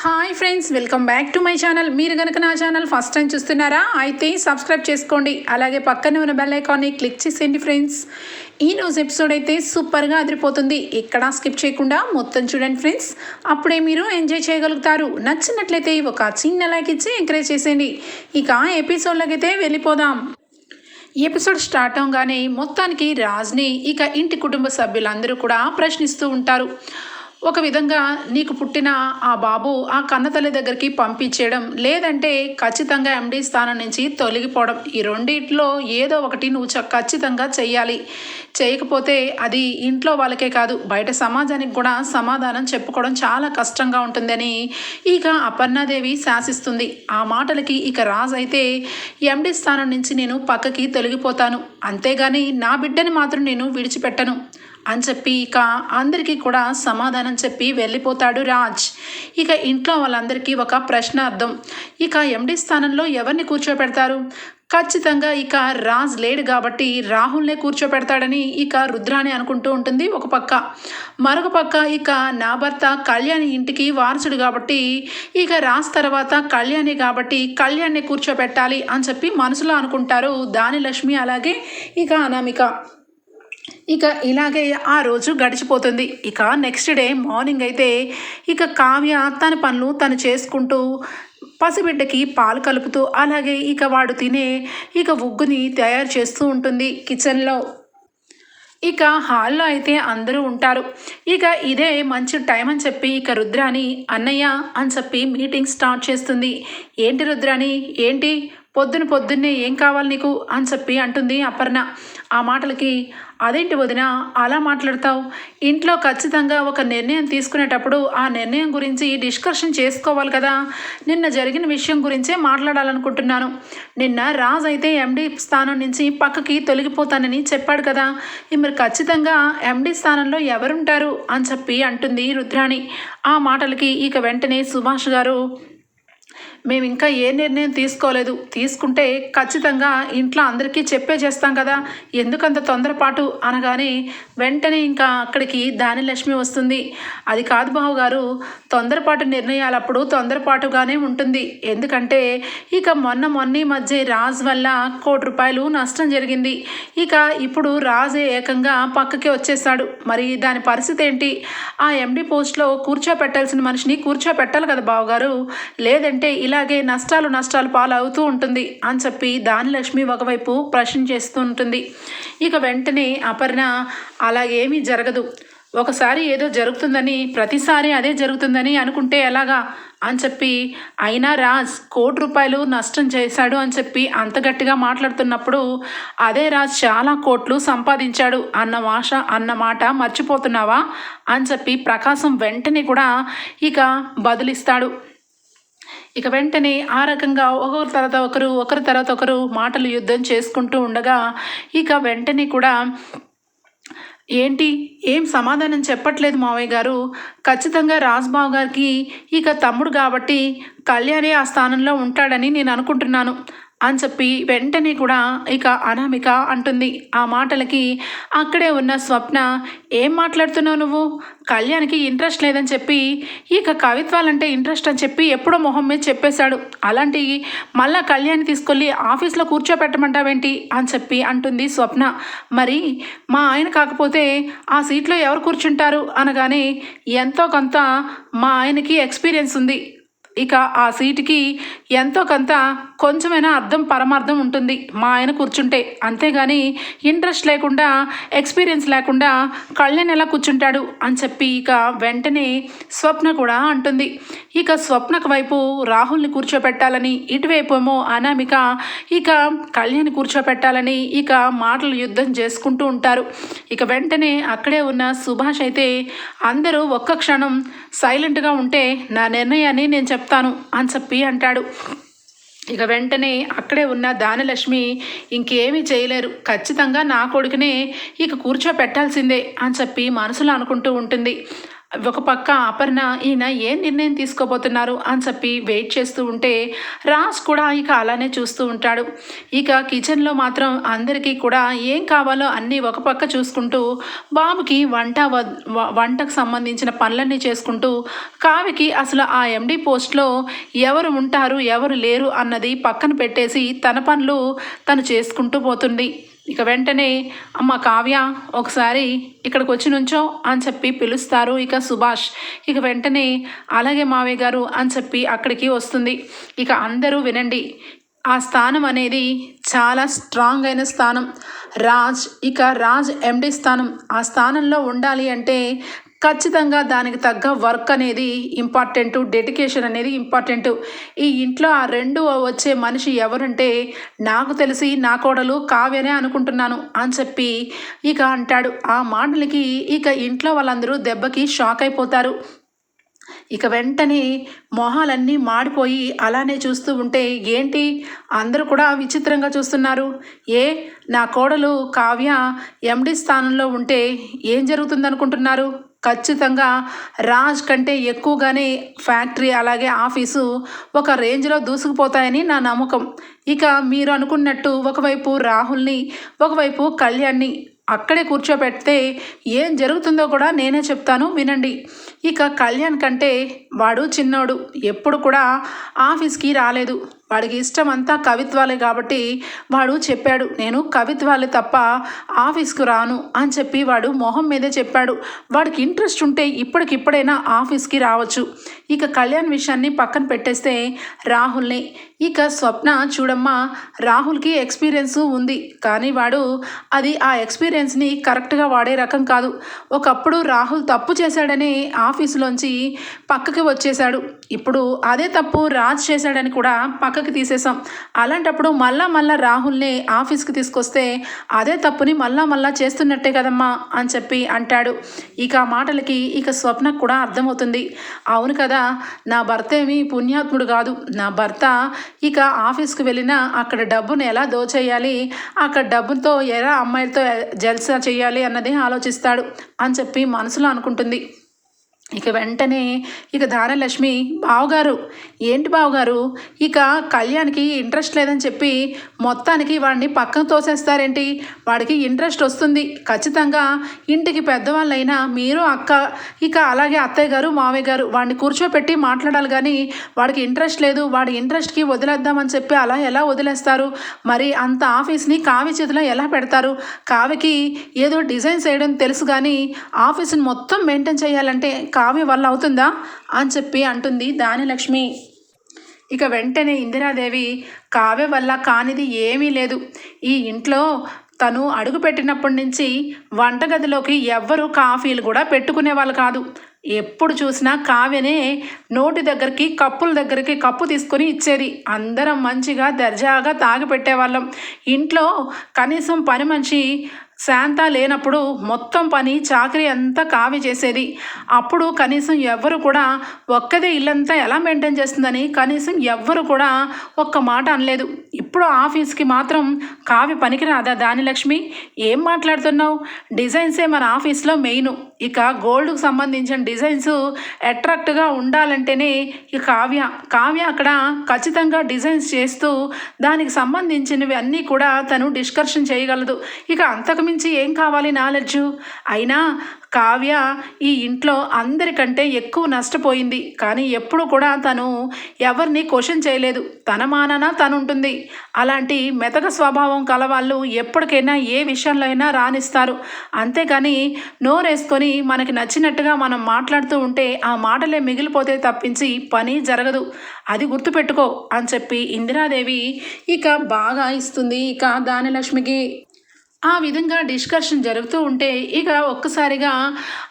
Hi friends welcome back to my channel మీరు కనుక నా ఛానల్ ఫస్ట్ టైం చూస్తున్నారా అయితే సబ్స్క్రైబ్ చేసుకోండి. అలాగే పక్కనే ఉన్న బెల్ ఐకాన్ని క్లిక్ చేసేయండి ఫ్రెండ్స్ ఈ రోజు ఎపిసోడ్ అయితే సూపర్గా అదిరిపోతుంది. ఎక్కడ స్కిప్ చేయకుండా మొత్తం చూడండి ఫ్రెండ్స్ అప్పుడే మీరు ఎంజాయ్ చేయగలుగుతారు. నచ్చినట్లయితే ఒక చిన్న లైక్ ఇచ్చి ఎంకరేజ్ చేసేయండి. ఇక ఎపిసోడ్లోకి అయితే వెళ్ళిపోదాం. ఎపిసోడ్ స్టార్ట్ అవగానే మొత్తానికి రాజ్ని ఇక ఇంటి కుటుంబ సభ్యులందరూ కూడా ప్రశ్నిస్తూ ఉంటారు. ఒక విధంగా నీకు పుట్టిన ఆ బాబు ఆ కన్నతల్లి దగ్గరికి పంపించేయడం లేదంటే ఖచ్చితంగా ఎండీ స్థానం నుంచి తొలగిపోవడం. ఈ రెండిట్లో ఏదో ఒకటి నువ్వు చ- ఖచ్చితంగా చేయాలి చేయకపోతే అది ఇంట్లో వాళ్ళకే కాదు బయట సమాజానికి కూడా సమాధానం చెప్పుకోవడం చాలా కష్టంగా ఉంటుందని ఇక అపర్ణాదేవి శాసిస్తుంది. ఆ మాటలకి ఇక రాజు అయితే ఎండి స్థానం నుంచి నేను పక్కకి తొలగిపోతాను. అంతేగాని నా బిడ్డని మాత్రం నేను విడిచిపెట్టను. అని చెప్పి ఇక అందరికీ కూడా సమాధానం చెప్పి వెళ్ళిపోతాడు రాజ్. ఇక ఇంట్లో వాళ్ళందరికీ ఒక ప్రశ్న అర్థం. ఇక ఎండి స్థానంలో ఎవరిని కూర్చోపెడతారు? ఖచ్చితంగా ఇక రాజ్ లేడు కాబట్టి రాహుల్నే కూర్చోపెడతాడని ఇక రుద్రాని అనుకుంటూ ఉంటుంది ఒక పక్క. మరొక పక్క ఇక నా భర్త కళ్యాణి ఇంటికి వారసుడు కాబట్టి ఇక రాజ్ తర్వాత కళ్యాణి కాబట్టి కళ్యాణ్ని కూర్చోపెట్టాలి అని చెప్పి మనసులో అనుకుంటారు దాని లక్ష్మి అలాగే ఇక అనామిక. ఇక ఇలాగే ఆ రోజు గడిచిపోతుంది. ఇక నెక్స్ట్ డే మార్నింగ్ అయితే ఇక కావ్య తన పనులు తను చేసుకుంటూ పసిబిడ్డకి పాలు కలుపుతూ అలాగే ఇక వాడు తినే ఇక ఉగ్గుని తయారు చేస్తూ ఉంటుంది కిచెన్లో ఇక హాల్లో అయితే అందరూ ఉంటారు. ఇక ఇదే మంచి టైం అని చెప్పి ఇక రుద్రాని అన్నయ్య అని చెప్పి మీటింగ్ స్టార్ట్ చేస్తుంది. ఏంటి రుద్రాని? ఏంటి? పొద్దున పొద్దున్నే ఏం కావాలి నీకు? అని చెప్పి అంటుంది అపర్ణ. ఆ మాటలకి అదేంటి వదిన అలా మాట్లాడతావు? ఇంట్లో ఖచ్చితంగా ఒక నిర్ణయం తీసుకునేటప్పుడు ఆ నిర్ణయం గురించి డిస్కషన్ చేసుకోవాలి కదా. నిన్న జరిగిన విషయం గురించే మాట్లాడాలనుకుంటున్నాను. నిన్న రాజ్ అయితే ఎండీ స్థానం నుంచి పక్కకి తొలగిపోతానని చెప్పాడు కదా. మరి ఖచ్చితంగా ఎండీ స్థానంలో ఎవరుంటారు? అని చెప్పి అంటుంది రుద్రాణి. ఆ మాటలకి ఇక వెంటనే సుభాష్ గారు మేము ఇంకా ఏ నిర్ణయం తీసుకోలేదు. తీసుకుంటే ఖచ్చితంగా ఇంట్లో అందరికీ చెప్పే చేస్తాం కదా. ఎందుకంత తొందరపాటు అనగానే వెంటనే ఇంకా అక్కడికి దానిలక్ష్మి వస్తుంది. అది కాదు బాబు గారు తొందరపాటు నిర్ణయాలు అప్పుడు తొందరపాటుగానే ఉంటుంది. ఎందుకంటే ఇక మొన్న మొన్న ఈ మధ్య రాజ్ వల్ల కోటి రూపాయలు నష్టం జరిగింది. ఇక ఇప్పుడు రాజు ఏకంగా పక్కకి వచ్చేసాడు మరి దాని పరిస్థితి ఏంటి? ఆ ఎండి పోస్ట్లో కూర్చోపెట్టాల్సిన మనిషిని కూర్చోపెట్టాలి కదా బావగారు లేదంటే ఇలా ఇలాగే నష్టాలు నష్టాలు పాలవుతూ ఉంటుంది అని చెప్పి దానిలక్ష్మి ఒకవైపు ప్రశ్న చేస్తూ ఉంటుంది. ఇక వెంటనే అపర్ణ అలాగేమీ జరగదు. ఒకసారి ఏదో జరుగుతుందని ప్రతిసారి అదే జరుగుతుందని అనుకుంటే ఎలాగా? అని చెప్పి అయినా రాజ్ కోటి రూపాయలు నష్టం చేశాడు అని చెప్పి అంత గట్టిగా మాట్లాడుతున్నప్పుడు అదే రాజ్ చాలా కోట్లు సంపాదించాడు అన్న భాష అన్న మాట మర్చిపోతున్నావా? అని చెప్పి ప్రకాశం వెంటనే కూడా ఇక బదులిస్తాడు. ఇక వెంటనే ఆ రకంగా ఒకరి తర్వాత ఒకరు ఒకరి తర్వాత ఒకరు మాటలు యుద్ధం చేసుకుంటూ ఉండగా ఇక వెంటనే కూడా ఏంటి? ఏం సమాధానం చెప్పట్లేదు మావయ్య గారు. ఖచ్చితంగా రాజ్బాబు గారికి ఇక తమ్ముడు కాబట్టి కళ్యాణి ఆ స్థానంలో ఉంటాడని నేను అనుకుంటున్నాను. అని చెప్పి వెంటనే కూడా ఇక అనామిక అంటుంది. ఆ మాటలకి అక్కడే ఉన్న స్వప్న ఏం మాట్లాడుతున్నావు నువ్వు? కళ్యాణ్కి ఇంట్రెస్ట్ లేదని చెప్పి ఇక కవిత్వాలంటే ఇంట్రెస్ట్ అని చెప్పి ఎప్పుడో మొహం మీద చెప్పేశాడు. అలాంటి మళ్ళా కళ్యాణ్ తీసుకెళ్ళి ఆఫీస్లో కూర్చోపెట్టమంటావేంటి? అని చెప్పి అంటుంది స్వప్న. మరి మా ఆయన కాకపోతే ఆ సీట్లో ఎవరు కూర్చుంటారు? అనగానే ఎంతో కొంత మా ఆయనకి ఎక్స్పీరియన్స్ ఉంది. ఇక ఆ సీటుకి ఎంతో కొంత కొంచెమైనా అర్థం పరమార్థం ఉంటుంది మా ఆయన కూర్చుంటే. అంతేగాని ఇంట్రెస్ట్ లేకుండా ఎక్స్పీరియన్స్ లేకుండా కళ్యాణ్ ఎలా కూర్చుంటాడు అని చెప్పి ఇక వెంటనే స్వప్న కూడా అంటుంది. ఇక స్వప్నకు వైపు రాహుల్ని కూర్చోపెట్టాలని ఇటువైపు ఏమో అనామిక ఇక కళ్యాణ్ కూర్చోపెట్టాలని ఇక మాటలు యుద్ధం చేసుకుంటూ ఉంటారు. ఇక వెంటనే అక్కడే ఉన్న సుభాష్ అయితే అందరూ ఒక్క క్షణం సైలెంట్గా ఉంటే నా నిర్ణయాన్ని నేను చెప్తాను అని చెప్పి అంటాడు. ఇక వెంటనే అక్కడే ఉన్న దానలక్ష్మి ఇంకేమీ చేయలేరు. ఖచ్చితంగా నా కొడుకునే ఇక కూర్చోపెట్టాల్సిందే అని చెప్పి మనసులో అనుకుంటూ ఉంటుంది. ఒక పక్క అపర్ణ ఈయన ఏ నిర్ణయం తీసుకోబోతున్నారు అని చెప్పి వెయిట్ చేస్తూ ఉంటే రాజ్ కూడా ఇక అలానే చూస్తూ ఉంటాడు. ఇక కిచెన్లో మాత్రం అందరికీ కూడా ఏం కావాలో అన్నీ ఒక పక్క చూసుకుంటూ బాబుకి వంట వంటకు సంబంధించిన పనులన్నీ చేసుకుంటూ కావికి అసలు ఆ ఎండి పోస్ట్లో ఎవరు ఉంటారు ఎవరు లేరు అన్నది పక్కన పెట్టేసి తన పనులు తను చేసుకుంటూ పోతుంది. ఇక వెంటనే అమ్మ కావ్య ఒకసారి ఇక్కడికి వచ్చి నుంచో అని చెప్పి పిలుస్తారు ఇక సుభాష్. ఇక వెంటనే అలాగే మావయ్య గారు అని చెప్పి అక్కడికి వస్తుంది. ఇక అందరూ వినండి ఆ స్థానం అనేది చాలా స్ట్రాంగ్ అయిన స్థానం. రాజ్ ఇక రాజ్ ఎండి స్థానం. ఆ స్థానంలో ఉండాలి అంటే ఖచ్చితంగా దానికి తగ్గ వర్క్ అనేది ఇంపార్టెంట్ డెడికేషన్ అనేది ఇంపార్టెంట్ ఈ ఇంట్లో ఆ రెండు వచ్చే మనిషి ఎవరంటే నాకు తెలిసి నా కోడలు కావ్యనే అనుకుంటున్నాను అని చెప్పి ఇక అంటాడు. ఆ మాటలకి ఇక ఇంట్లో వాళ్ళందరూ దెబ్బకి షాక్ అయిపోతారు. ఇక వెంటనే మొహాలన్నీ మాడిపోయి అలానే చూస్తూ ఉంటే ఏంటి? అందరూ కూడా విచిత్రంగా చూస్తున్నారు. ఏ నా కోడలు కావ్య ఎండి స్థానంలో ఉంటే ఏం జరుగుతుందనుకుంటున్నారు? ఖచ్చితంగా రాజ్ కంటే ఎక్కువగానే ఫ్యాక్టరీ అలాగే ఆఫీసు ఒక రేంజ్లో దూసుకుపోతాయని నా నమ్మకం. ఇక మీరు అనుకున్నట్టు ఒకవైపు రాహుల్ని ఒకవైపు కళ్యాణ్ని అక్కడే కూర్చోబెడితే ఏం జరుగుతుందో కూడా నేనే చెప్తాను వినండి. ఇక కళ్యాణ్ కంటే వాడు చిన్నోడు. ఎప్పుడు కూడా ఆఫీస్కి రాలేదు. వాడికి ఇష్టం అంతా కవిత్వాలే కాబట్టి వాడు చెప్పాడు నేను కవిత్వాలే తప్ప ఆఫీస్కు రాను అని చెప్పి వాడు మొహం మీదే చెప్పాడు. వాడికి ఇంట్రెస్ట్ ఉంటే ఇప్పటికిప్పుడైనా ఆఫీస్కి రావచ్చు. ఇక కళ్యాణ్ విషయాన్ని పక్కన పెట్టేస్తే రాహుల్ని. ఇక స్వప్న చూడమ్మా రాహుల్కి ఎక్స్పీరియన్స్ ఉంది. కానీ వాడు అది ఆ ఎక్స్పీరియన్స్ని కరెక్ట్గా వాడే రకం కాదు. ఒకప్పుడు రాహుల్ తప్పు చేశాడని ఆఫీసులోంచి పక్కకి వచ్చేశాడు. ఇప్పుడు అదే తప్పు రాజ్ చేశాడని కూడా పక్క పక్కకి తీసేసాం అలాంటప్పుడు మళ్ళా మళ్ళా రాహుల్ని ఆఫీస్కి తీసుకొస్తే అదే తప్పుని మళ్ళా మళ్ళా చేస్తున్నట్టే కదమ్మా అని చెప్పి అంటాడు. ఇక ఆ మాటలకి ఇక స్వప్నకు కూడా అర్థమవుతుంది. అవును కదా నా భర్త ఏమీ పుణ్యాత్ముడు కాదు. నా భర్త ఇక ఆఫీస్కి వెళ్ళినా అక్కడ డబ్బును ఎలా దోచేయాలి అక్కడ డబ్బుతో ఎలా అమ్మాయిలతో జల్సా చేయాలి అన్నది ఆలోచిస్తాడు అని చెప్పి మనసులో అనుకుంటుంది. ఇక వెంటనే ఇక ధానలక్ష్మి బావగారు ఏంటి బావగారు? ఇక కళ్యాణ్కి ఇంట్రెస్ట్ లేదని చెప్పి మొత్తానికి వాడిని పక్కన తోసేస్తారేంటి? వాడికి ఇంట్రెస్ట్ వస్తుంది. ఖచ్చితంగా ఇంటికి పెద్దవాళ్ళైనా మీరు అక్క ఇక అలాగే అత్తయ్య గారు మావయ్య గారు వాడిని కూర్చోపెట్టి మాట్లాడాలి కానీ వాడికి ఇంట్రెస్ట్ లేదు. వాడి ఇంట్రెస్ట్కి వదిలేద్దామని చెప్పి అలా ఎలా వదిలేస్తారు? మరి అంత ఆఫీస్ని కావి చేతిలో ఎలా పెడతారు? కావికి ఏదో డిజైన్ చేయడం తెలుసు కానీ ఆఫీస్ని మొత్తం మెయింటైన్ చేయాలంటే కావ్య వల్ల అవుతుందా? అని చెప్పి అంటుంది దానిలక్ష్మి. ఇక వెంటనే ఇందిరాదేవి కావ్య వల్ల కానిది ఏమీ లేదు. ఈ ఇంట్లో తను అడుగుపెట్టినప్పటి నుంచి వంటగదిలోకి ఎవ్వరూ కాఫీలు కూడా పెట్టుకునే వాళ్ళు కాదు. ఎప్పుడు చూసినా కావ్యనే నోటి దగ్గరికి కప్పుల దగ్గరికి కప్పు తీసుకొని ఇచ్చేది. అందరం మంచిగా దర్జాగా తాగి పెట్టేవాళ్ళం. ఇంట్లో కనీసం పని మనిషి శాంత లేనప్పుడు మొత్తం పని చాకరీ అంతా కావి చేసేది. అప్పుడు కనీసం ఎవ్వరు కూడా ఒక్కదే ఇల్లంతా ఎలా మెయింటైన్ చేస్తుందని కనీసం ఎవ్వరు కూడా ఒక్క మాట అనలేదు. ఇప్పుడు ఆఫీస్కి మాత్రం కావి పనికిరాదా దానిలక్ష్మి? ఏం మాట్లాడుతున్నావు? డిజైన్సే మన ఆఫీస్లో మెయిన్. ఇక గోల్డ్కు సంబంధించిన డిజైన్స్ అట్రాక్ట్గా ఉండాలంటేనే ఈ కావ్య. కావ్య అక్కడ ఖచ్చితంగా డిజైన్స్ చేస్తూ దానికి సంబంధించినవి అన్నీ కూడా తను డిస్కషన్ చేయగలదు. ఇక అంతకు మించి ఏం కావాలి నాలెడ్జు అయినా కావ్య ఈ ఇంట్లో అందరికంటే ఎక్కువ నష్టపోయింది. కానీ ఎప్పుడు కూడా తను ఎవరిని క్వశ్చన్ చేయలేదు. తన మానన తను ఉంటుంది అలాంటి మెతక స్వభావం కలవాళ్ళు ఎప్పటికైనా ఏ విషయంలో అయినా రాణిస్తారు. అంతేకాని నోరేసుకొని మనకి నచ్చినట్టుగా మనం మాట్లాడుతూ ఉంటే ఆ మాటలే మిగిలిపోతే తప్పించి పని జరగదు. అది గుర్తుపెట్టుకో అని చెప్పి ఇందిరాదేవి ఇక బాగా ఇస్తుంది. ఇక దానిలక్ష్మికి ఆ విధంగా డిస్కషన్ జరుగుతూ ఉంటే ఇక ఒక్కసారిగా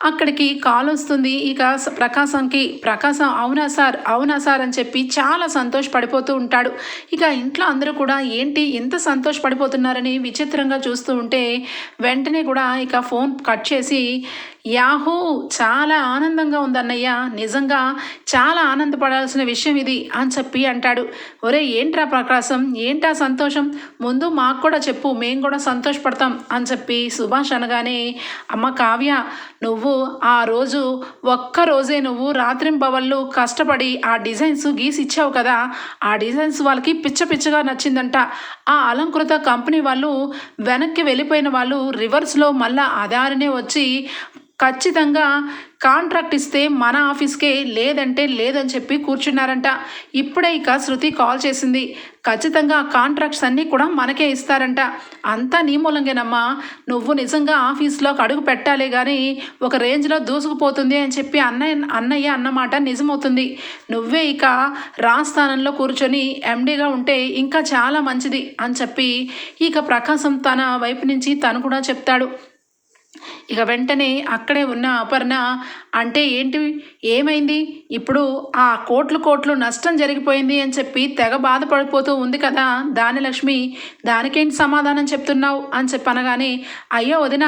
అక్కడికి కాల్ వస్తుంది. ఇక ప్రకాశంకి ప్రకాశం అవునా సార్? అవునా సార్? అని చెప్పి చాలా సంతోషపడిపోతూ ఉంటాడు. ఇక ఇంట్లో అందరూ కూడా ఏంటి ఎంత సంతోషపడిపోతున్నారని విచిత్రంగా చూస్తూ ఉంటే వెంటనే కూడా ఇక ఫోన్ కట్ చేసి యాహూ చాలా ఆనందంగా ఉందన్నయ్య. నిజంగా చాలా ఆనందపడాల్సిన విషయం ఇది అని చెప్పి అంటాడు. ఒరే ఏంట్రా ప్రకాశం? ఏంటా సంతోషం? ముందు మాకు కూడా చెప్పు మేము కూడా సంతోషపడతాం అని చెప్పి సుభాష్ అనగానే అమ్మ కావ్య నువ్వు ఆ రోజు ఒక్క రోజే నువ్వు రాత్రింబవళ్ళు కష్టపడి ఆ డిజైన్స్ గీసి ఇచ్చావు కదా. ఆ డిజైన్స్ వాళ్ళకి పిచ్చ పిచ్చగా నచ్చిందంట. ఆ అలంకృత కంపెనీ వాళ్ళు వెనక్కి వెళ్ళిపోయిన వాళ్ళు రివర్స్లో మళ్ళా అదారినే వచ్చి ఖచ్చితంగా కాంట్రాక్ట్ ఇస్తే మన ఆఫీస్కే లేదంటే లేదని చెప్పి కూర్చున్నారంట. ఇప్పుడే ఇక శృతి కాల్ చేసింది. ఖచ్చితంగా కాంట్రాక్ట్స్ అన్నీ కూడా మనకే ఇస్తారంట. అంతా నీ మూలంగానమ్మా. నువ్వు నిజంగా ఆఫీస్లోకి అడుగు పెట్టాలి కానీ ఒక రేంజ్లో దూసుకుపోతుంది అని చెప్పి అన్నయ్య అన్నయ్య అన్నమాట నిజమవుతుంది. నువ్వే ఇక రాస్థానంలో కూర్చొని ఎండీగా ఉంటే ఇంకా చాలా మంచిది అని చెప్పి ఇక ప్రకాశం తన వైపు నుంచి తను కూడా చెప్తాడు. ఇక వెంటనే అక్కడే ఉన్న అపర్ణ అంటే ఏంటి? ఏమైంది? ఇప్పుడు ఆ కోట్లు కోట్లు నష్టం జరిగిపోయింది అని చెప్పి తెగ బాధపడిపోతూ ఉంది కదా దానిలక్ష్మి దానికేంటి సమాధానం చెప్తున్నావు? అని చెప్పి అనగానే అయ్యో వదిన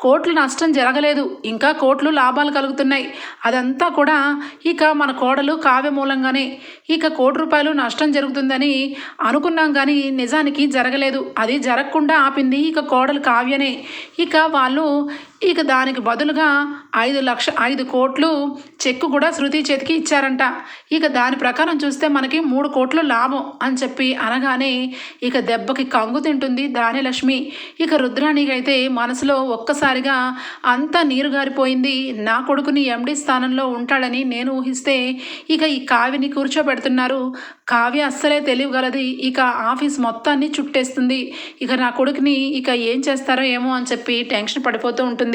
కోట్లు నష్టం జరగలేదు. ఇంకా కోట్లు లాభాలు కలుగుతున్నాయి. అదంతా కూడా ఇక మన కోడలు కావ్య మూలంగానే. ఇక కోటి రూపాయలు నష్టం జరుగుతుందని అనుకున్నాం కానీ నిజానికి జరగలేదు. అది జరగకుండా ఆపింది ఇక కోడలు కావ్యనే. ఇక వాళ్ళు ఇక దానికి బదులుగా ఐదు లక్ష ఐదు కోట్లు చెక్కు కూడా శృతి చేతికి ఇచ్చారంట. ఇక దాని ప్రకారం చూస్తే మనకి మూడు కోట్లు లాభం అని చెప్పి అనగానే ఇక దెబ్బకి కంగు తింటుంది దానిలక్ష్మి ఇక రుద్రాణికి అయితే మనసులో ఒక్కసారిగా అంతా నీరు గారిపోయింది నా కొడుకుని ఎండి స్థానంలో ఉంటాడని నేను ఊహిస్తే ఇక ఈ కావ్యని కూర్చోబెడుతున్నారు. కావ్య అస్సలే తెలియగలది ఇక ఆఫీస్ మొత్తాన్ని చుట్టేస్తుంది. ఇక నా కొడుకుని ఇక ఏం చేస్తారో ఏమో అని చెప్పి టెన్షన్ పడిపోతూ ఉంటుంది.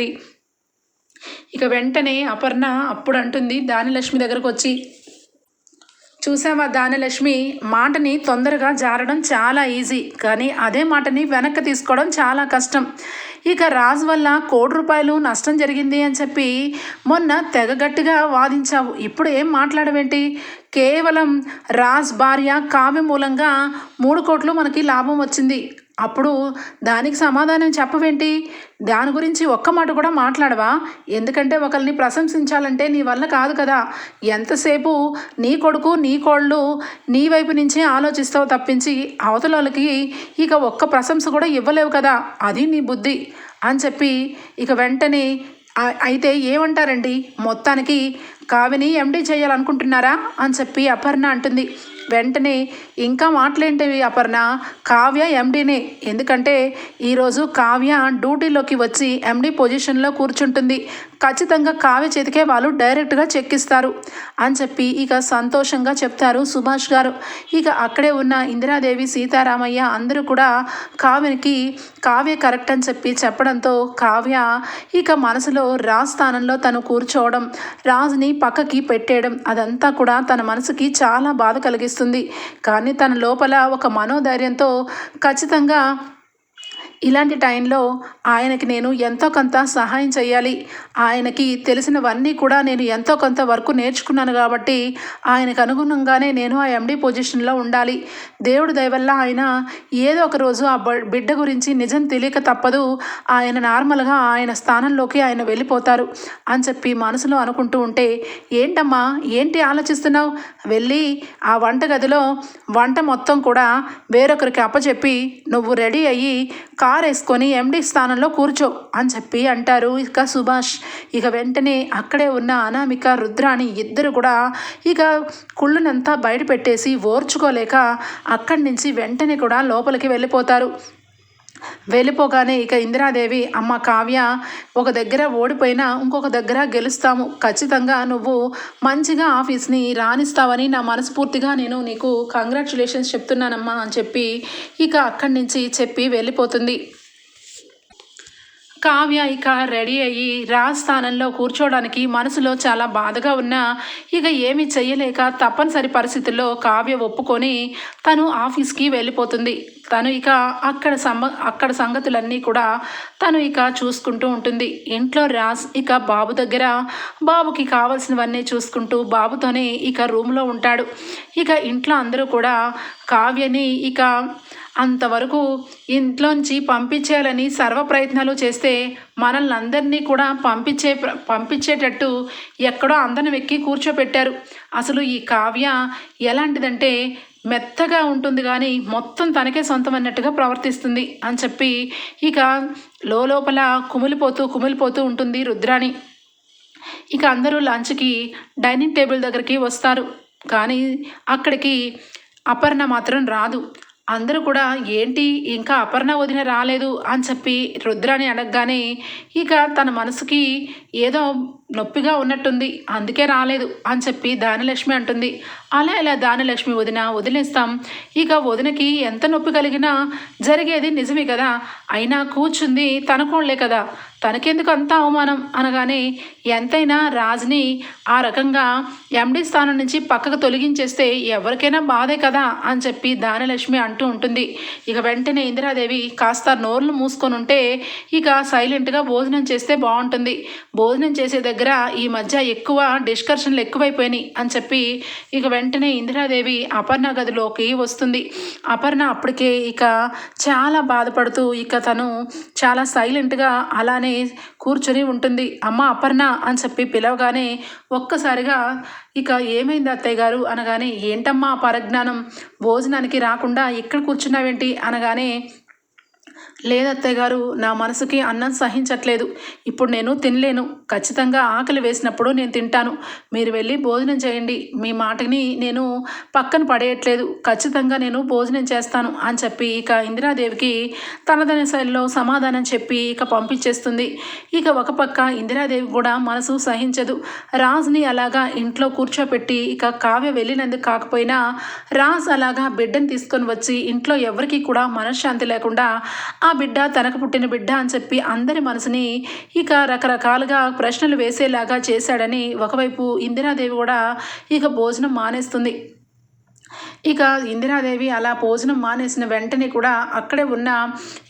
ఇక వెంటనే అపర్ణ అప్పుడు అంటుంది దానిలక్ష్మి దగ్గరకు వచ్చి చూసావా దానిలక్ష్మి మాటని తొందరగా జారడం చాలా ఈజీ కానీ అదే మాటని వెనక్కి తీసుకోవడం చాలా కష్టం. ఇక రాజు వల్ల కోటి రూపాయలు నష్టం జరిగింది అని చెప్పి మొన్న తెగగట్టిగా వాదించావు. ఇప్పుడు ఏం మాట్లాడవేంటి? కేవలం రాజ్ భార్య కావ్య మూలంగా మూడు కోట్లు మనకి లాభం వచ్చింది. అప్పుడు దానికి సమాధానం చెప్పవేంటి? దాని గురించి ఒక్క మాట కూడా మాట్లాడవా? ఎందుకంటే ఒకరిని ప్రశంసించాలంటే నీ వల్ల కాదు కదా. ఎంతసేపు నీ కొడుకు నీ కోళ్ళు నీ వైపు నుంచే ఆలోచిస్తావు తప్పించి అవతల వాళ్ళకి ఇక ఒక్క ప్రశంస కూడా ఇవ్వలేవు కదా. అది నీ బుద్ధి. అని చెప్పి ఇక వెంటనే అయితే ఏమంటారండి? మొత్తానికి కావిని ఎండీ చేయాలనుకుంటున్నారా? అని చెప్పి అపర్ణ అంటుంది. వెంటనే ఇంకా మాటలేంటివి అపర్ణ? కావ్య ఎండీనే ఎందుకంటే ఈరోజు కావ్య డ్యూటీలోకి వచ్చి ఎండీ పొజిషన్లో కూర్చుంటుంది. ఖచ్చితంగా కావ్య చేతికే వాళ్ళు డైరెక్ట్గా చెక్ ఇస్తారు అని చెప్పి ఇక సంతోషంగా చెప్తారు సుభాష్ గారు. ఇక అక్కడే ఉన్న ఇందిరాదేవి సీతారామయ్య అందరూ కూడా కావ్యకి కావ్య కరెక్ట్ అని చెప్పి చెప్పడంతో కావ్య ఇక మనసులో రాజ్ స్థానంలో తను కూర్చోవడం రాజుని పక్కకి పెట్టేయడం అదంతా కూడా తన మనసుకి చాలా బాధ కలిగిస్తుంది. కానీ తన లోపల ఒక మనోధైర్యంతో ఖచ్చితంగా ఇలాంటి టైంలో ఆయనకి నేను ఎంతో కొంత సహాయం చేయాలి ఆయనకి తెలిసినవన్నీ కూడా నేను ఎంతో కొంత వరకు నేర్చుకున్నాను కాబట్టి ఆయనకు అనుగుణంగానే నేను ఆ ఎండి పొజిషన్లో ఉండాలి. దేవుడు దయవల్ల ఆయన ఏదో ఒక రోజు ఆ బిడ్డ గురించి నిజం తెలియక తప్పదు. ఆయన నార్మల్గా ఆయన స్థానంలోకి ఆయన వెళ్ళిపోతారు అని చెప్పి మనసులో అనుకుంటూ ఉంటే ఏంటమ్మా? ఏంటి ఆలోచిస్తున్నావు? వెళ్ళి ఆ వంటగదిలో వంట మొత్తం కూడా వేరొకరికి అప్పచెప్పి నువ్వు రెడీ అయ్యి కా వేసుకొని ఎండి స్థానంలో కూర్చో అని చెప్పి అంటారు. ఇక సుభాష్ ఇక వెంటనే అక్కడే ఉన్న అనామిక రుద్రాణి ఇద్దరు కూడా ఇక కుళ్ళునంతా బయట పెట్టేసి ఓర్చుకోలేక అక్కడి నుంచి వెంటనే కూడా లోపలికి వెళ్ళిపోతారు. వెళ్ళిపోగానే ఇక ఇందిరాదేవి అమ్మ కావ్య ఒక దగ్గర ఓడిపోయినా ఇంకొక దగ్గర గెలుస్తాము. ఖచ్చితంగా నువ్వు మంచిగా ఆఫీస్ని రాణిస్తావని నా మనస్ఫూర్తిగా నేను నీకు కంగ్రాచులేషన్స్ చెప్తున్నానమ్మా అని చెప్పి ఇక అక్కడి నుంచి చెప్పి వెళ్ళిపోతుంది. కావ్య ఇక రెడీ అయ్యి రాజ్ స్థానంలో కూర్చోవడానికి మనసులో చాలా బాధగా ఉన్నా ఇక ఏమీ చెయ్యలేక తప్పనిసరి పరిస్థితుల్లో కావ్య ఒప్పుకొని తను ఆఫీస్కి వెళ్ళిపోతుంది. తను ఇక అక్కడ సంబ అక్కడ సంగతులన్నీ కూడా తను ఇక చూసుకుంటూ ఉంటుంది. ఇంట్లో రాజ్ ఇక బాబు దగ్గర బాబుకి కావాల్సినవన్నీ చూసుకుంటూ బాబుతోనే ఇక రూమ్లో ఉంటాడు. ఇక ఇంట్లో అందరూ కూడా కావ్యని ఇక అంతవరకు ఇంట్లోంచి పంపించేయాలని సర్వ ప్రయత్నాలు చేస్తే మనల్ని అందరినీ కూడా పంపించే పంపించేటట్టు ఎక్కడో అందరం ఎక్కి కూర్చోపెట్టారు. అసలు ఈ కావ్య ఎలాంటిదంటే మెత్తగా ఉంటుంది కానీ మొత్తం తనకే సొంతం అన్నట్టుగా ప్రవర్తిస్తుంది అని చెప్పి ఇక లోపల కుమిలిపోతూ కుమిలిపోతూ ఉంటుంది రుద్రాణి. ఇక అందరూ లంచ్కి డైనింగ్ టేబుల్ దగ్గరికి వస్తారు. కానీ అక్కడికి అపర్ణ మాత్రం రాదు. అందరూ కూడా ఏంటి? ఇంకా అపర్ణ వదిన రాలేదు అని చెప్పి రుద్రాని అడగగానే ఇక తన మనసుకి ఏదో నొప్పిగా ఉన్నట్టుంది అందుకే రాలేదు అని చెప్పి దానలక్ష్మి అంటుంది. అలా ఇలా దానలక్ష్మి వదిన వదిలేస్తాం? ఇక వదినకి ఎంత నొప్పి కలిగినా జరిగేది నిజమే కదా? అయినా కూర్చుంది తనకోళ్ళే కదా. తనకెందుకు అంత అవమానం? అనగానే ఎంతైనా రాజ్ని ఆ రకంగా ఎండి స్థానం నుంచి పక్కకు తొలగించేస్తే ఎవరికైనా బాధే కదా అని చెప్పి దానలక్ష్మి అంటూ ఉంటుంది. ఇక వెంటనే ఇందిరాదేవి కాస్త నోర్లు మూసుకొని ఉంటే ఇక సైలెంట్గా భోజనం చేస్తే బాగుంటుంది. భోజనం చేసే దగ్గర దగ్గర ఈ మధ్య ఎక్కువ డిస్కషన్లు ఎక్కువైపోయినాయి అని చెప్పి ఇక వెంటనే ఇందిరాదేవి అపర్ణ గదిలోకి వస్తుంది. అపర్ణ అప్పటికే ఇక చాలా బాధపడుతూ ఇక తను చాలా సైలెంట్గా అలానే కూర్చొని ఉంటుంది. అమ్మ అపర్ణ అని చెప్పి పిలవగానే ఒక్కసారిగా ఇక ఏమైంది అత్తయ్య గారు? అనగానే ఏంటమ్మా పరజ్ఞానం? భోజనానికి రాకుండా ఇక్కడ కూర్చున్నావేంటి? అనగానే లేదత్తయ్య గారు నా మనసుకి అన్నం సహించట్లేదు. ఇప్పుడు నేను తినలేను. ఖచ్చితంగా ఆకలి వేసినప్పుడు నేను తింటాను. మీరు వెళ్ళి భోజనం చేయండి. మీ మాటని నేను పక్కన పడేయట్లేదు. ఖచ్చితంగా నేను భోజనం చేస్తాను అని చెప్పి ఇక ఇందిరాదేవికి తనదైన శైలిలో సమాధానం చెప్పి ఇక పంపించేస్తుంది. ఇక ఒక పక్క ఇందిరాదేవి కూడా మనసు సహించదు. రాజ్ని అలాగా ఇంట్లో కూర్చోపెట్టి ఇక కావ్య వెళ్ళినందుకు కాకపోయినా రాజ్ అలాగా బిడ్డను తీసుకొని వచ్చి ఇంట్లో ఎవరికి కూడా మనశ్శాంతి లేకుండా ఆ బిడ్డ తనకు పుట్టిన బిడ్డ అని చెప్పి అందరి మనసుని ఇక రకరకాలుగా ప్రశ్నలు వేసేలాగా చేశాడని ఒకవైపు ఇందిరాదేవి కూడా ఇక భోజనం మానేస్తుంది. ఇక ఇందిరాదేవి అలా భోజనం మానేసిన వెంటనే కూడా అక్కడే ఉన్న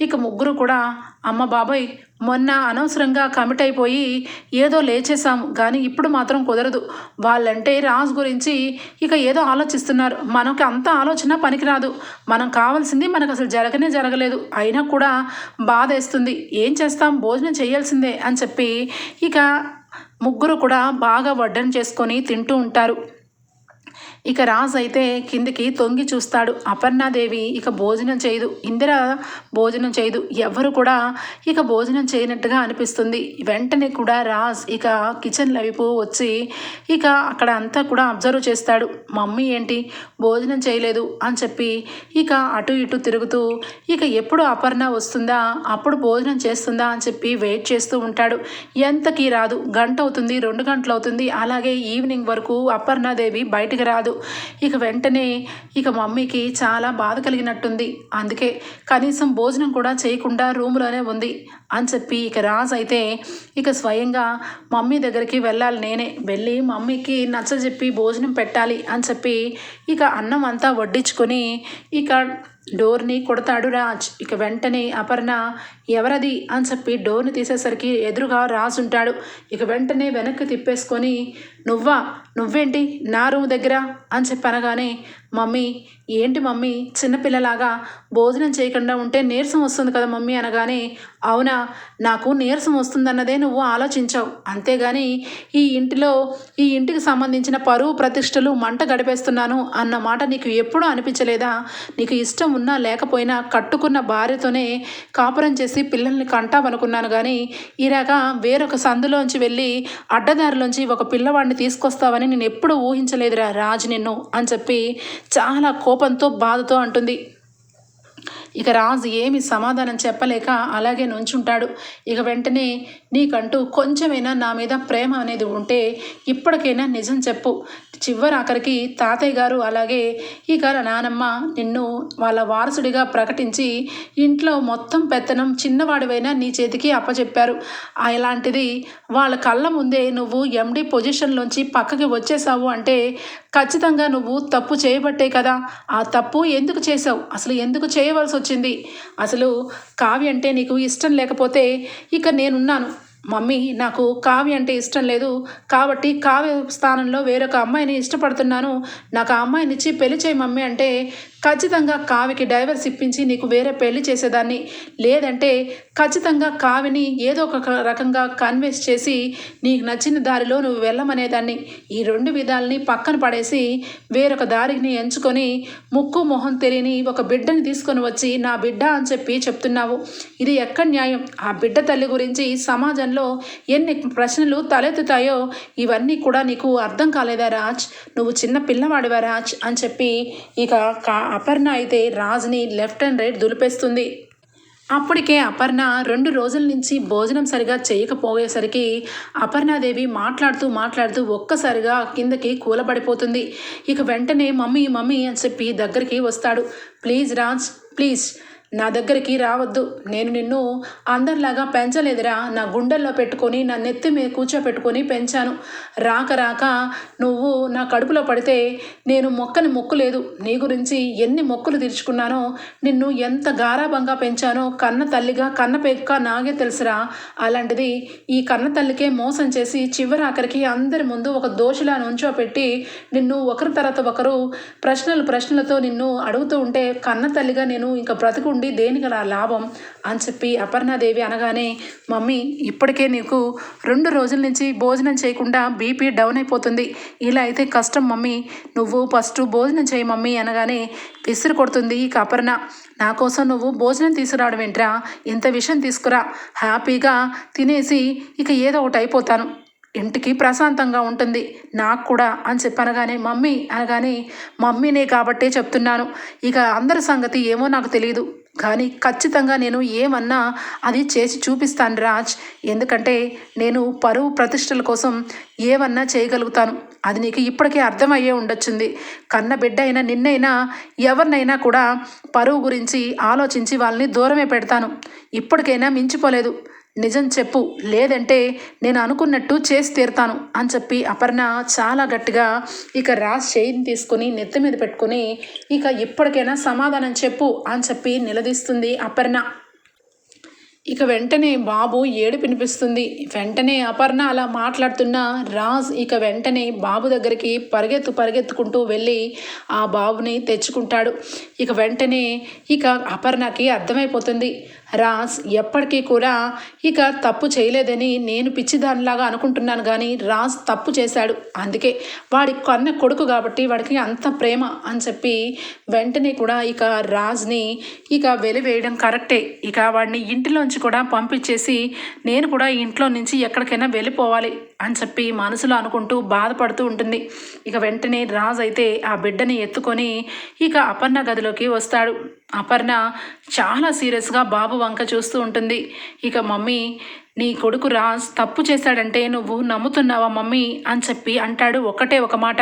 ఇక ముగ్గురు కూడా అమ్మ బాబాయ్ మొన్న అనవసరంగా కమిట్ అయిపోయి ఏదో లేచేసాం కానీ ఇప్పుడు మాత్రం కుదరదు. వాళ్ళంటే రాజు గురించి ఇక ఏదో ఆలోచిస్తున్నారు. మనకి అంత ఆలోచన పనికిరాదు. మనం కావాల్సింది మనకు అసలు జరగనే జరగలేదు. అయినా కూడా బాధేస్తుంది. ఏం చేస్తాం? భోజనం చేయాల్సిందే అని చెప్పి ఇక ముగ్గురు కూడా బాగా వడ్డన చేసుకొని తింటూ ఉంటారు. ఇక రాజ్ అయితే కిందికి తొంగి చూస్తాడు. అపర్ణాదేవి ఇక భోజనం చేయదు. ఇందిర భోజనం చేయదు. ఎవరు కూడా ఇక భోజనం చేయనట్టుగా అనిపిస్తుంది. వెంటనే కూడా రాజ్ ఇక కిచెన్ వైపు వచ్చి ఇక అక్కడ అంతా కూడా అబ్జర్వ్ చేస్తాడు. మమ్మీ ఏంటి? భోజనం చేయలేదు అని చెప్పి ఇక అటు ఇటు తిరుగుతూ ఇక ఎప్పుడు అపర్ణ వస్తుందా? అప్పుడు భోజనం చేస్తుందా? అని చెప్పి వెయిట్ చేస్తూ ఉంటాడు. ఎంతకీ రాదు. గంట అవుతుంది. రెండు గంటలు అవుతుంది. అలాగే ఈవినింగ్ వరకు అపర్ణాదేవి బయటికి రాదు. ఇక వెంటనే ఇక మమ్మీకి చాలా బాధ కలిగినట్టుంది. అందుకే కనీసం భోజనం కూడా చేయకుండా రూమ్లోనే ఉంది. అని చెప్పి ఇక రాజ్ అయితే ఇక స్వయంగా మమ్మీ దగ్గరికి వెళ్ళాలి నేనే. వెళ్ళి మమ్మీకి నచ్చజెప్పి భోజనం పెట్టాలి అని చెప్పి ఇక అన్నం అంతా వడ్డించుకొని ఇక డోర్ని కొడతాడు రాజ్. ఇక వెంటనే అపర్ణ ఎవరది? అని చెప్పి డోర్ని తీసేసరికి ఎదురుగా రాజు ఉంటాడు. ఇక వెంటనే వెనక్కి తిప్పేసుకొని నువ్వా? నువ్వేంటి? నా రూమ్ దగ్గర? అని చెప్పి అనగానే మమ్మీ ఏంటి మమ్మీ? చిన్నపిల్లలాగా భోజనం చేయకుండా ఉంటే నీరసం వస్తుంది కదా మమ్మీ అనగానే అవునా? నాకు నీరసం వస్తుందన్నదే నువ్వు ఆలోచించావు. అంతేగాని ఈ ఇంటిలో ఈ ఇంటికి సంబంధించిన పరువు ప్రతిష్టలు మంట గడిపేస్తున్నాను అన్న మాట నీకు ఎప్పుడూ అనిపించలేదా? నీకు ఇష్టం ఉన్నా లేకపోయినా కట్టుకున్న భార్యతోనే కాపురం చేసి పిల్లల్ని కంటామనుకున్నాను కానీ ఇలాగా వేరొక సందులోంచి వెళ్ళి అడ్డదారిలోంచి ఒక పిల్లవాడిని తీసుకొస్తావని నేను ఎప్పుడూ ఊహించలేదురా రాజు నిన్ను అని చెప్పి చాలా కోపంతో బాధతో అంటుంది. ఇక రాజు ఏమి సమాధానం చెప్పలేక అలాగే నుంచుంటాడు. ఇక వెంటనే నీకంటూ కొంచెమైనా నా మీద ప్రేమ అనేది ఉంటే ఇప్పటికైనా నిజం చెప్పు. చివరి ఆఖరికి తాతయ్య గారు అలాగే ఇక నానమ్మ నిన్ను వాళ్ళ వారసుడిగా ప్రకటించి ఇంట్లో మొత్తం పెత్తనం చిన్నవాడివైనా నీ చేతికి అప్పచెప్పారు అలాంటిది వాళ్ళ కళ్ళ ముందే నువ్వు ఎండి పొజిషన్లోంచి పక్కకి వచ్చేసావు అంటే ఖచ్చితంగా నువ్వు తప్పు చేయబట్టే కదా. ఆ తప్పు ఎందుకు చేసావు అసలు ఎందుకు చేయవలసి వచ్చింది. అసలు కావ్య అంటే నీకు ఇష్టం లేకపోతే ఇక నేనున్నాను. మమ్మీ నాకు కావ్య అంటే ఇష్టం లేదు. కాబట్టి కావ్య స్థానంలో వేరొక అమ్మాయిని ఇష్టపడుతున్నాను. నాకు ఆ అమ్మాయిని ఇచ్చి పెళ్ళి చేయి మమ్మీ అంటే ఖచ్చితంగా కావికి డైవర్స్ ఇప్పించి నీకు వేరే పెళ్ళి చేసేదాన్ని. లేదంటే ఖచ్చితంగా కావిని ఏదో ఒక రకంగా కన్విన్స్ చేసి నీకు నచ్చిన దారిలో నువ్వు వెళ్ళమనేదాన్ని. ఈ రెండు విధాలని పక్కన పడేసి వేరొక దారిని ఎంచుకొని ముక్కు మొహం తెలియని ఒక బిడ్డని తీసుకొని వచ్చి నా బిడ్డ అని చెప్పి చెప్తున్నావు. ఇది ఎక్కడ న్యాయం? ఆ బిడ్డ తల్లి గురించి సమాజంలో ఎన్ని ప్రశ్నలు తలెత్తుతాయో ఇవన్నీ కూడా నీకు అర్థం కాలేదా రాజ్? నువ్వు చిన్న పిల్లవాడివా రాజ్? అని చెప్పి ఇక కా అపర్ణ అయితే రాజ్ని లెఫ్ట్ అండ్ రైట్ దులిపేస్తుంది. అప్పటికే అపర్ణ రెండు రోజుల నుంచి భోజనం సరిగా చేయకపోయేసరికి అపర్ణాదేవి మాట్లాడుతూ మాట్లాడుతూ ఒక్కసారిగా కిందకి కూలబడిపోతుంది. ఇక వెంటనే మమ్మీ మమ్మీ అని చెప్పి దగ్గరికి వస్తాడు. ప్లీజ్ రాజ్ ప్లీజ్ నా దగ్గరికి రావద్దు. నేను నిన్ను అందరిలాగా పెంచలేదురా. నా గుండెల్లో పెట్టుకొని నా నెత్తి మీద కూర్చోపెట్టుకొని పెంచాను. రాక రాక నువ్వు నా కడుపులో పడితే నేను మొక్కని మొక్కులేదు. నీ గురించి ఎన్ని మొక్కులు తీర్చుకున్నానో నిన్ను ఎంత గారాభంగా పెంచానో కన్న తల్లిగా కన్న పెక్క నాగే తెలుసురా. అలాంటిది ఈ కన్న తల్లికే మోసం చేసి చివరి ఆఖరికి అందరి ముందు ఒక దోషిలా నుంచోపెట్టి నిన్ను ఒకరి తర్వాత ఒకరు ప్రశ్నలు ప్రశ్నలతో నిన్ను అడుగుతూ ఉంటే కన్న తల్లిగా నేను ఇంకా బ్రతుకుండి దేనికి నా లాభం? అని చెప్పి అపర్ణాదేవి అనగానే మమ్మీ ఇప్పటికే నీకు రెండు రోజుల నుంచి భోజనం చేయకుండా బీపీ డౌన్ అయిపోతుంది. ఇలా అయితే కష్టం మమ్మీ. నువ్వు ఫస్ట్ భోజనం చేయి మమ్మీ అనగానే విసిరు కొడుతుంది ఇక అపర్ణ. నా కోసం నువ్వు భోజనం తీసుకురావడం ఏంట్రా? ఇంత విషయం తీసుకురా. హ్యాపీగా తినేసి ఇక ఏదో ఒకటి అయిపోతాను. ఇంటికి ప్రశాంతంగా ఉంటుంది. నాకు కూడా అని చెప్పనగానే మమ్మీ అనగానే మమ్మీనే కాబట్టే చెప్తున్నాను. ఇక అందరి సంగతి ఏమో నాకు తెలియదు కానీ ఖచ్చితంగా నేను ఏమన్నా అది చేసి చూపిస్తాను రాజ్. ఎందుకంటే నేను పరువు ప్రతిష్టల కోసం ఏమన్నా చేయగలుగుతాను. అది నీకు ఇప్పటికే అర్థమయ్యే ఉండొచ్చుంది. కన్న బిడ్డ అయినా నిన్నైనా ఎవరినైనా కూడా పరువు గురించి ఆలోచించి వాళ్ళని దూరమే పెడతాను. ఇప్పటికైనా మించిపోలేదు. నిజం చెప్పు లేదంటే నేను అనుకున్నట్టు చేసి తీరుతాను అని చెప్పి అపర్ణ చాలా గట్టిగా ఇక రాజ్ చేయిని తీసుకుని నెత్తి మీద పెట్టుకుని ఇక ఇప్పటికైనా సమాధానం చెప్పు అని చెప్పి నిలదీస్తుంది అపర్ణ. ఇక వెంటనే బాబు ఏడు వినిపిస్తుంది. వెంటనే అపర్ణ అలా మాట్లాడుతున్న రాజ్ ఇక వెంటనే బాబు దగ్గరికి పరిగెత్తు పరిగెత్తుకుంటూ వెళ్ళి ఆ బాబుని తెచ్చుకుంటాడు. ఇక వెంటనే ఇక అపర్ణకి అర్థమైపోతుంది. రాజ్ ఎప్పటికీ కూడా ఇక తప్పు చేయలేదని నేను పిచ్చిదానిలాగా అనుకుంటున్నాను కానీ రాజ్ తప్పు చేశాడు. అందుకే వాడి కన్న కొడుకు కాబట్టి వాడికి అంత ప్రేమ అని చెప్పి వెంటనే కూడా ఇక రాజ్ని ఇక వెలివేయడం కరెక్టే. ఇక వాడిని ఇంటిలోంచి కూడా పంపించేసి నేను కూడా ఇంట్లో నుంచి ఎక్కడికైనా వెళ్ళిపోవాలి. అని చెప్పి మనసులో అనుకుంటూ బాధపడుతూ ఉంటుంది. ఇక వెంటనే రాజ్ అయితే ఆ బిడ్డని ఎత్తుకొని ఇక అపర్ణ గదిలోకి వస్తాడు. అపర్ణ చాలా సీరియస్గా బాబు వంక చూస్తూ ఉంటుంది. ఇక మమ్మీ నీ కొడుకు రాజ్ తప్పు చేశాడంటే నువ్వు నమ్ముతున్నావా మమ్మీ? అని చెప్పి అంటాడు ఒకటే ఒక మాట.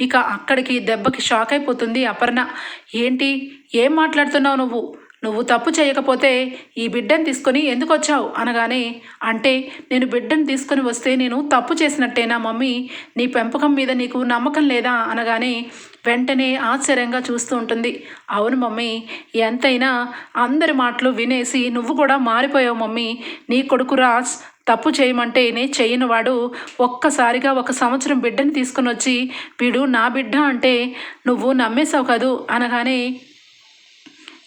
ఇక అక్కడికి దెబ్బకి షాక్ అయిపోతుంది అపర్ణ. ఏంటి? ఏం మాట్లాడుతున్నావు నువ్వు? నువ్వు తప్పు చేయకపోతే ఈ బిడ్డను తీసుకొని ఎందుకు వచ్చావు అనగానే అంటే నేను బిడ్డను తీసుకొని వస్తే నేను తప్పు చేసినట్టేనా మమ్మీ? నీ పెంపకం మీద నీకు నమ్మకం లేదా? అనగానే వెంటనే ఆశ్చర్యంగా చూస్తూ ఉంటుంది. అవును మమ్మీ ఎంతైనా అందరి మాటలు వినేసి నువ్వు కూడా మారిపోయావు మమ్మీ. నీ కొడుకు రాజ్ తప్పు చేయమంటేనే చేయని వాడు ఒక్కసారిగా ఒక సంవత్సరం బిడ్డని తీసుకొని వచ్చి వీడు నా బిడ్డ అంటే నువ్వు నమ్మేశావు కదూ? అనగానే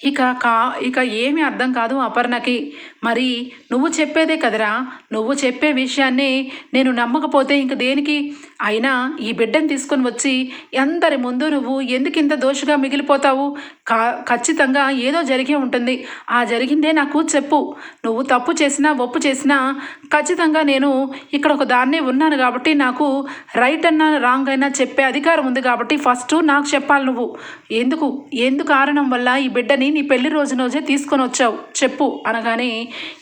ఇక కా ఇక ఏమీ అర్థం కాదు అపర్ణకి. మరి నువ్వు చెప్పేదే కదరా? నువ్వు చెప్పే విషయాన్ని నేను నమ్మకపోతే ఇంక దేనికి? అయినా ఈ బిడ్డను తీసుకొని వచ్చి అందరి ముందు నువ్వు ఎందుకు ఇంత దోషగా మిగిలిపోతావు? కా ఖచ్చితంగా ఏదో జరిగే ఉంటుంది. ఆ జరిగిందే నాకు చెప్పు. నువ్వు తప్పు చేసినా ఒప్పు చేసినా ఖచ్చితంగా నేను ఇక్కడ ఒక దాన్నే ఉన్నాను కాబట్టి నాకు రైట్ అన్నా రాంగ్ అయినా చెప్పే అధికారం ఉంది కాబట్టి ఫస్ట్ నాకు చెప్పాలి నువ్వు. ఎందుకు? ఎందు కారణం వల్ల ఈ బిడ్డని నీ పెళ్ళి రోజు రోజే తీసుకొని వచ్చావు. చెప్పు అనగానే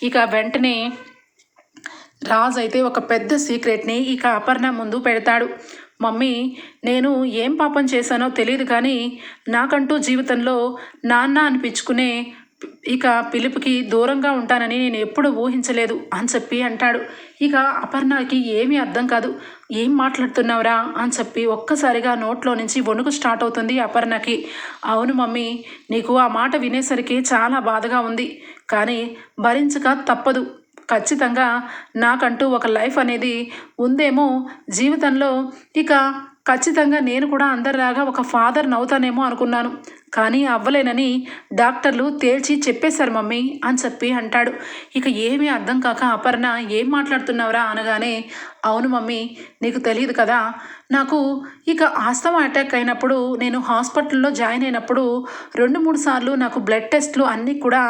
ఇక వెంటనే రాజ్ అయితే ఒక పెద్ద సీక్రెట్ని ఇక అపర్ణ ముందు పెడతాడు. మమ్మీ నేను ఏం పాపం చేశానో తెలియదు కానీ నాకంటూ జీవితంలో నాన్న అనిపించుకునే ఇక పిలుపుకి దూరంగా ఉంటానని నేను ఎప్పుడు ఊహించలేదు అని చెప్పి అంటాడు. ఇక అపర్ణకి ఏమీ అర్థం కాదు. ఏం మాట్లాడుతున్నావురా అని చెప్పి ఒక్కసారిగా నోట్లో నుంచి వణుకు స్టార్ట్ అవుతుంది అపర్ణకి. అవును మమ్మీ నీకు ఆ మాట వినేసరికి చాలా బాధగా ఉంది. కానీ భరించక తప్పదు. ఖచ్చితంగా నాకంటూ ఒక లైఫ్ అనేది ఉందేమో జీవితంలో. ఇక ఖచ్చితంగా నేను కూడా అందరిలాగా ఒక ఫాదర్ నవ్వుతానేమో అనుకున్నాను. కానీ అవ్వలేనని డాక్టర్లు తేల్చి చెప్పేశారు మమ్మీ అని చెప్పి అంటాడు. ఇక ఏమీ అర్థం కాక అపర్ణ ఏం మాట్లాడుతున్నావురా అనగానే అవును మమ్మీ నీకు తెలియదు కదా నాకు ఇక ఆస్తమా అటాక్ అయినప్పుడు నేను హాస్పిటల్లో జాయిన్ అయినప్పుడు రెండు మూడు సార్లు నాకు బ్లడ్ టెస్ట్లు అన్నీ కూడా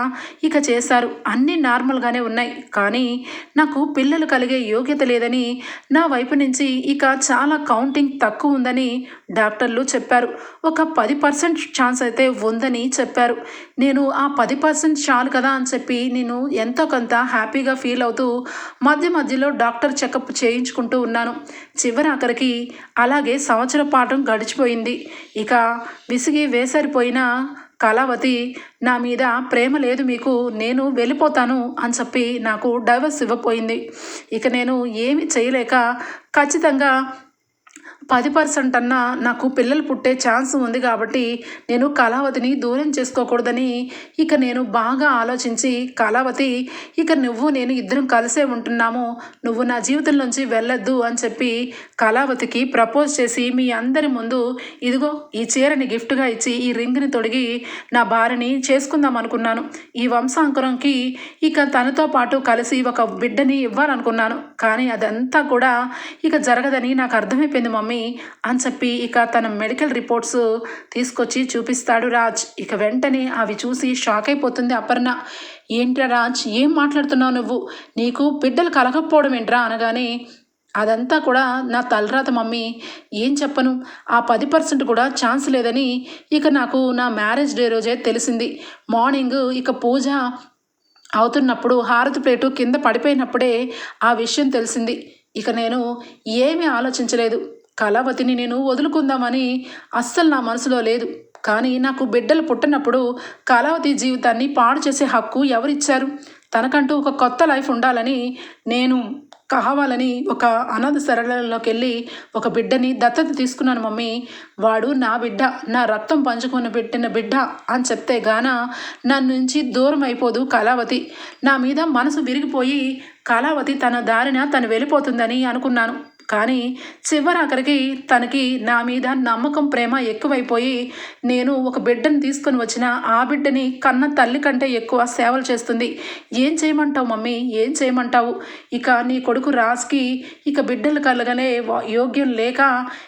ఇక చేశారు. అన్నీ నార్మల్గానే ఉన్నాయి. కానీ నాకు పిల్లలు కలిగే యోగ్యత లేదని నా వైపు నుంచి ఇక చాలా కౌంటింగ్ తక్కువ ఉందని డాక్టర్లు చెప్పారు. ఒక పది పర్సెంట్ ఛాన్స్ అయితే ఉందని చెప్పారు. నేను ఆ పది పర్సెంట్ చాలు కదా అని చెప్పి నేను ఎంతో కొంత హ్యాపీగా ఫీల్ అవుతూ మధ్య మధ్యలో డాక్టర్ చెకప్ చేయించుకుంటూ ఉన్నాను. చివరి ఆఖరికి అలాగే సంవత్సర పాఠం గడిచిపోయింది. ఇక విసిగి వేసరిపోయిన కళావతి నా మీద ప్రేమ లేదు మీకు నేను వెళ్ళిపోతాను అని చెప్పి నాకు డైవర్స్ ఇవ్వపోయింది. ఇక నేను ఏమి చేయలేక ఖచ్చితంగా పది పర్సెంట్ అన్నా నాకు పిల్లలు పుట్టే ఛాన్స్ ఉంది కాబట్టి నేను కళావతిని దూరం చేసుకోకూడదని ఇక నేను బాగా ఆలోచించి కళావతి ఇక నువ్వు నేను ఇద్దరం కలిసే ఉంటున్నాము. నువ్వు నా జీవితంలోంచి వెళ్ళొద్దు అని చెప్పి కళావతికి ప్రపోజ్ చేసి మీ అందరి ముందు ఇదిగో ఈ చీరని గిఫ్ట్గా ఇచ్చి ఈ రింగ్ని తొడిగి నా భార్యని చేసుకుందాం అనుకున్నాను. ఈ వంశాంకురంకి ఇక తనతో పాటు కలిసి ఒక బిడ్డని ఇవ్వాలనుకున్నాను. కానీ అదంతా కూడా ఇక జరగదని నాకు అర్థమైపోయింది మమ్మీ. అని చెప్పి ఇక తన మెడికల్ రిపోర్ట్స్ తీసుకొచ్చి చూపిస్తాడు రాజ్. ఇక వెంటనే అవి చూసి షాక్ అయిపోతుంది అపర్ణ. ఏంట్రా రాజ్ ఏం మాట్లాడుతున్నావు నువ్వు? నీకు బిడ్డలు కలగకపోవడం ఏంట్రా అనగానే అదంతా కూడా నా తలరాత మమ్మీ. ఏం చెప్పను? ఆ పది పర్సెంట్ కూడా ఛాన్స్ లేదని ఇక నాకు నా మ్యారేజ్ డే రోజే తెలిసింది. మార్నింగ్ ఇక పూజ అవుతున్నప్పుడు హారతి ప్లేటు కింద పడిపోయినప్పుడే ఆ విషయం తెలిసింది. ఇక నేను ఏమీ ఆలోచించలేదు. కళావతిని నేను వదులుకుందామని అస్సలు నా మనసులో లేదు. కానీ నాకు బిడ్డలు పుట్టినప్పుడు కళావతి జీవితాన్ని పాడు చేసే హక్కు ఎవరిచ్చారు? తనకంటూ ఒక కొత్త లైఫ్ ఉండాలని నేను కావాలని ఒక అనాథ సరళలోకి వెళ్ళి ఒక బిడ్డని దత్తత తీసుకున్నాను మమ్మీ. వాడు నా బిడ్డ నా రక్తం పంచుకొని పెట్టిన బిడ్డ అని చెప్తే గాన నన్ను నుంచి దూరం అయిపోదు కళావతి. నా మీద మనసు విరిగిపోయి కళావతి తన దారిన తను వెళ్ళిపోతుందని అనుకున్నాను. కానీ చివరాఖరికి తనకి నా మీద నమ్మకం ప్రేమ ఎక్కువైపోయి నేను ఒక బిడ్డను తీసుకొని వచ్చిన ఆ బిడ్డని కన్న తల్లి కంటే ఎక్కువ సేవలు చేస్తుంది. ఏం చేయమంటావు మమ్మీ? ఏం చేయమంటావు? ఇక నీ కొడుకు రాజ్కి ఇక బిడ్డలు కలగనే యోగ్యం లేక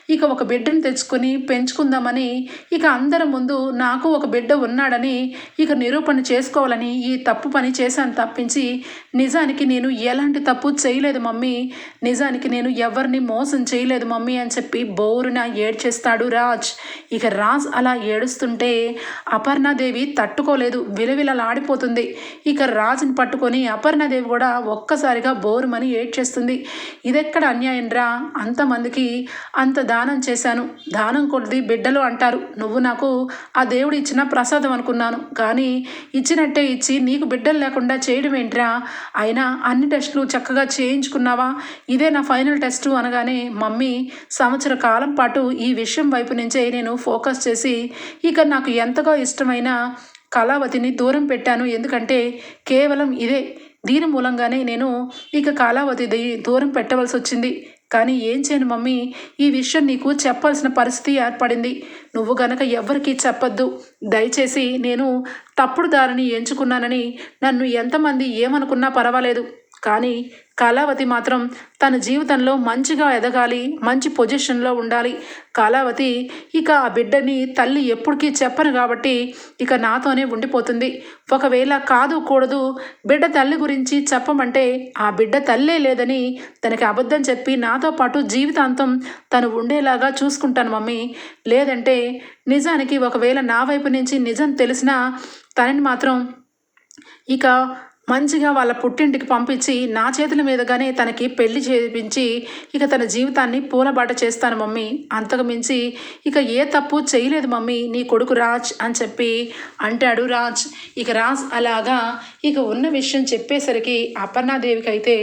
ఇక ఒక బిడ్డను తెచ్చుకొని పెంచుకుందామని ఇక అందరి ముందు నాకు ఒక బిడ్డ ఉన్నాడని ఇక నిరూపణ చేసుకోవాలని ఈ తప్పు పని చేశాను తప్పించి నిజానికి నేను ఎలాంటి తప్పు చేయలేదు మమ్మీ. నిజానికి నేను ఎవరిని మోసం చేయలేదు మమ్మీ అని చెప్పి బోరున ఏడ్చేస్తాడు రాజ్. ఇక రాజ్ అలా ఏడుస్తుంటే అపర్ణాదేవి తట్టుకోలేదు విలవిలలాడిపోతుంది. ఇక రాజుని పట్టుకొని అపర్ణాదేవి కూడా ఒక్కసారిగా బోరుమని ఏడ్చేస్తుంది. ఇదెక్కడ అన్యాయం రా? అంతమందికి అంత దానం చేశాను. దానం కొద్ది బిడ్డలు అంటారు. నువ్వు నాకు ఆ దేవుడు ఇచ్చిన ప్రసాదం అనుకున్నాను. కానీ ఇచ్చినట్టే ఇచ్చి నీకు బిడ్డలు లేకుండా చేయడం ఏంట్రా? అయినా అన్ని టెస్టులు చక్కగా చేయించుకున్నావా? ఇదే నా ఫైనల్ టెస్టు అనగానే మమ్మీ సంవత్సర కాలం పాటు ఈ విషయం వైపు నుంచే నేను ఫోకస్ చేసి ఇక నాకు ఎంతగా ఇష్టమైన కళావతిని దూరం పెట్టాను. ఎందుకంటే కేవలం ఇదే. దీని మూలంగానే నేను ఇక కాలావతిది దూరం పెట్టవలసి వచ్చింది. కానీ ఏం చేయను మమ్మీ ఈ విషయం నీకు చెప్పాల్సిన పరిస్థితి ఏర్పడింది. నువ్వు గనక ఎవ్వరికీ చెప్పొద్దు. దయచేసి నేను తప్పుడు దారిని ఎంచుకున్నానని నన్ను ఎంతమంది ఏమనుకున్నా పర్వాలేదు. కానీ కళావతి మాత్రం తన జీవితంలో మంచిగా ఎదగాలి మంచి పొజిషన్లో ఉండాలి. కళావతి ఇక ఆ బిడ్డని తల్లి ఎప్పటికీ చెప్పను కాబట్టి ఇక నాతోనే ఉండిపోతుంది. ఒకవేళ కాదు కూడదు బిడ్డ తల్లి గురించి చెప్పమంటే ఆ బిడ్డ తల్లే లేదని తనకి అబద్ధం చెప్పి నాతో పాటు జీవితాంతం తను ఉండేలాగా చూసుకుంటాను మమ్మీ. లేదంటే నిజానికి ఒకవేళ నా వైపు నుంచి నిజం తెలిసినా తనని మాత్రం ఇక మంచిగా వాళ్ళ పుట్టింటికి పంపించి నా చేతుల మీదుగానే తనకి పెళ్ళి చేయించి ఇక తన జీవితాన్ని పూలబాట చేస్తాను మమ్మీ. అంతకు మించి ఇక ఏ తప్పు చేయలేదు మమ్మీ. నీ కొడుకు రాజ్ అని చెప్పి అంటాడు రాజ్. ఇక రాజ్ అలాగా ఇక ఉన్న విషయం చెప్పేసరికి అపర్ణాదేవికి అయితే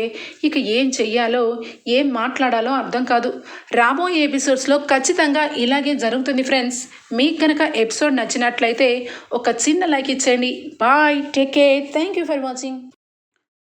ఇక ఏం చెయ్యాలో ఏం మాట్లాడాలో అర్థం కాదు. రాబోయే ఎపిసోడ్స్లో ఖచ్చితంగా ఇలాగే జరుగుతుంది ఫ్రెండ్స్. మీకు కనుక ఎపిసోడ్ నచ్చినట్లయితే ఒక చిన్న లైక్ ఇచ్చేయండి. Bye take care. Thank you for watching.